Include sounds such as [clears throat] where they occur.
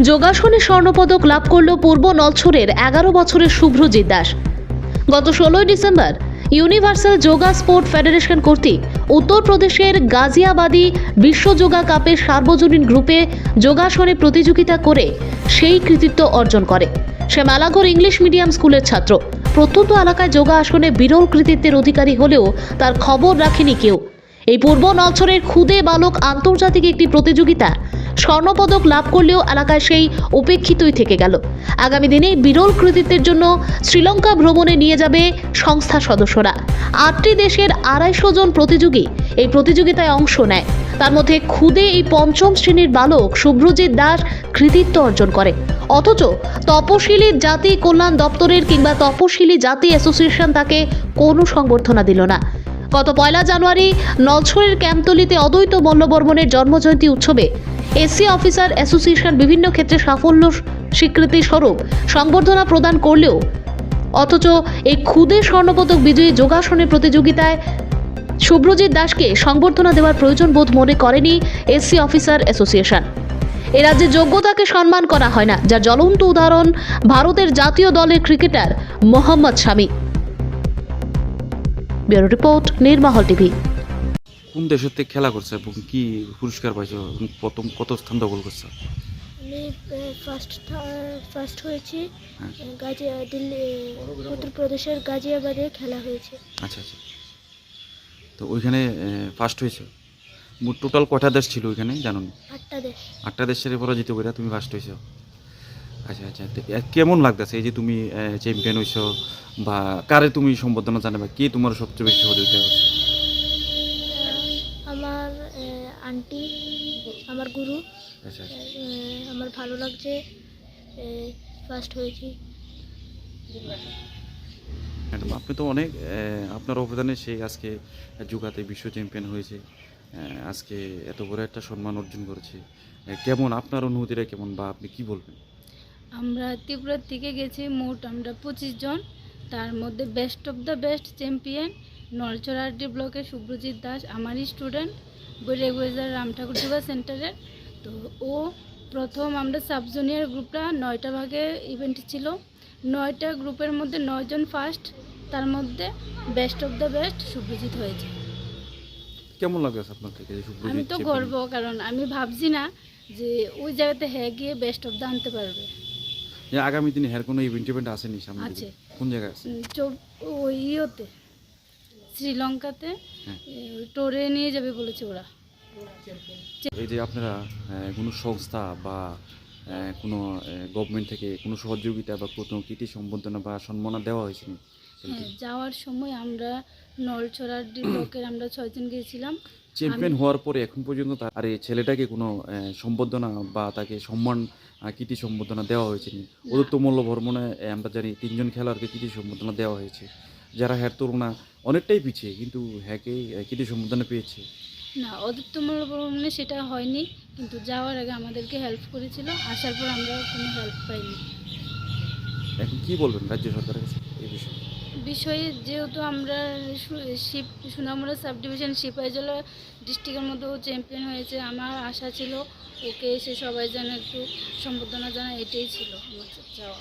যোগাসনে স্বর্ণপদক লাভ করল পূর্ব নলছড়ের এগারো বছরের শুভ্রজিৎ দাস। গত ষোলোই December, universal yoga sport federation কর্তৃক উত্তরপ্রদেশের গাজিয়াবাদী বিশ্ব যোগা কাপের সার্বজনীন গ্রুপে যোগাসনে প্রতিযোগিতা করে সেই কৃতিত্ব অর্জন করে। সে মেলাঘর ইংলিশ মিডিয়াম স্কুলের ছাত্র। প্রত্যন্ত এলাকায় যোগা আসনে বিরল কৃতিত্বের অধিকারী হলেও তার খবর রাখেনি কেউ। এই পূর্ব নলছরের খুদে বালক আন্তর্জাতিক একটি প্রতিযোগিতা স্বর্ণপদক লাভ করলেও এলাকায় সেই উপেক্ষিতই থেকে গেল। আগামী দিনে বিরল কৃতিত্বের জন্য শ্রীলঙ্কা ভ্রমণে নিয়ে যাবে সংস্থা সদস্যরা। আটটি দেশের আড়াইশো জন প্রতিযোগী এই প্রতিযোগিতায় অংশ নেয়। তার মধ্যে খুদে এই পঞ্চম শ্রেণির বালক শুভ্রজিৎ দাস কৃতিত্ব অর্জন করে। অথচ তপশিলি জাতি কল্যাণ দপ্তরের কিংবা তপশিলি জাতি অ্যাসোসিয়েশন তাকে কোনো সংবর্ধনা দিল না। গত পয়লা জানুয়ারি নলছড়ের ক্যাম্পতলিতে অদ্বৈত মল্লবর্মনের জন্মজয়ন্তী উৎসবে এসসি অফিসার অ্যাসোসিয়েশন বিভিন্ন ক্ষেত্রে সাফল্য স্বীকৃতি স্বরূপ সংবর্ধনা প্রদান করলেও অথচ এই ক্ষুদে স্বর্ণপদক বিজয়ী যোগাসনের প্রতিযোগিতায় শুভ্রজিৎ দাসকে সংবর্ধনা দেওয়ার প্রয়োজন বোধ মনে করেনি এসসি অফিসার অ্যাসোসিয়েশন। এ রাজ্যে যোগ্যতাকে সম্মান করা হয় না, যার জ্বলন্ত উদাহরণ ভারতের জাতীয় দলের cricketer Mohammad Shami. Bureau report Nirmahal TV. কোন দেশের থেকে খেলা করছে এবং কি পুরস্কার পাইছো প্রথম কত স্থান দখল করছে? আমি ফার্স্ট ফার্স্ট হয়েছি। হ্যাঁ। গাজিয়া দিল্লি উত্তরপ্রদেশের গাজিয়াবাদে খেলা হয়েছে। আচ্ছা আচ্ছা। তো ওইখানে ফার্স্ট হয়েছে? মোট টোটাল কয়টা দেশ ছিল ওইখানে জানো না আটটা দেশ। আটটা দেশের পরাজিত করে তুমি ফার্স্ট হয়েছো। আচ্ছা আচ্ছা। তো কেমন লাগতেছে এই যে তুমি চ্যাম্পিয়ন হয়েছো বা কারে তুমি সম্বোধনা জানাবে? কে তোমার সবচেয়ে বেশি সহযোগিতা আহ, আমার আন্টি আমার গুরু আচ্ছা আচ্ছা। আমার ভালো লাগছে ফার্স্ট হয়েছি। ম্যাডাম আপনি তো অনেক আপনার অবদানে সেই আজকে যুগাতে বিশ্ব চ্যাম্পিয়ন হয়েছে আজকে এত বড় একটা সম্মান অর্জন করেছে। কেমন আপনার অনুভূতিটা কেমন বা আপনি কি বলবেন? আমরা ত্রিপুরার থেকে গেছি মোট আমরা পঁচিশ জন তার মধ্যে best of the best champion Nalcharadi ব্লকের শুভ্রজিৎ দাস আমারই স্টুডেন্ট রেগুয়েজার রাম ঠাকুর যুবা সেন্টারের তো ও প্রথম আমরা সাব জুনিয়র গ্রুপটা নয়টা ভাগে ইভেন্ট ছিল। নয়টা গ্রুপের মধ্যে নয়জন ফার্স্ট তার মধ্যে best of the best Subhrajit হয়েছে। কেমন লাগছে আপনার থেকে আমি তো গর্ব কারণ আমি ভাবছি না যে ওই জায়গাতে হ্যাঁ গিয়ে বেস্ট অফ দ্য আনতে পারবে। আগামী দিনে হের কোনো ইভেন্ট ইভেন্ট আসেনি সামনে আছে। কোন জায়গায় আছে? ওই ইয়েতে। শ্রীলঙ্কাতে হ্যাঁ। টোরে নিয়ে যাবে বলেছে ওরা এই যে আপনারা কোনো সংস্থা বা কোনো গভর্নমেন্ট থেকে কোনো সহযোগিতা বা কোনো কৃতি সম্বর্ধনা বা সম্মাননা দেওয়া হয়েছে? হ্যাঁ যাওয়ার সময় আমরা নলছড়ার ব্লকের [clears throat] আমরা ছয়জন গিয়েছিলাম। চ্যাম্পিয়ন হওয়ার পরে এখন পর্যন্ত তার আর এই ছেলেটাকে কোনো সম্বর্ধনা বা তাকে সম্মান কৃতি সম্বর্ধনা দেওয়া হয়েছে নি? অদত্ত মল্ল ভ্রমণে আমরা জানি তিনজন খেলোয়াড়কে কৃতি সম্বর্ধনা দেওয়া হয়েছে। যারা হ্যার তুলনা অনেকটাই পিছিয়ে কিন্তু হ্যাকে কৃতি সম্বর্ধনা পেয়েছে? না অদিত্যমূল ভ্রমণে সেটা হয়নি কিন্তু যাওয়ার আগে আমাদেরকে হেল্প করেছিল আসার পর আমরা কোনো হেল্প পাইনি। এখন কি বলবেন রাজ্য সরকারের কাছে এই বিষয়ে? বিষয়ে যেহেতু আমরা শিব, সুনামুড়া সাব ডিভিশন সিপাহীজলা ডিস্ট্রিক্টের মধ্যে ও চ্যাম্পিয়ন হয়েছে, আমার আশা ছিল ওকে এসে সবাই যেন একটু সম্বর্ধনা জানায়, এটাই ছিল আমার চাওয়া।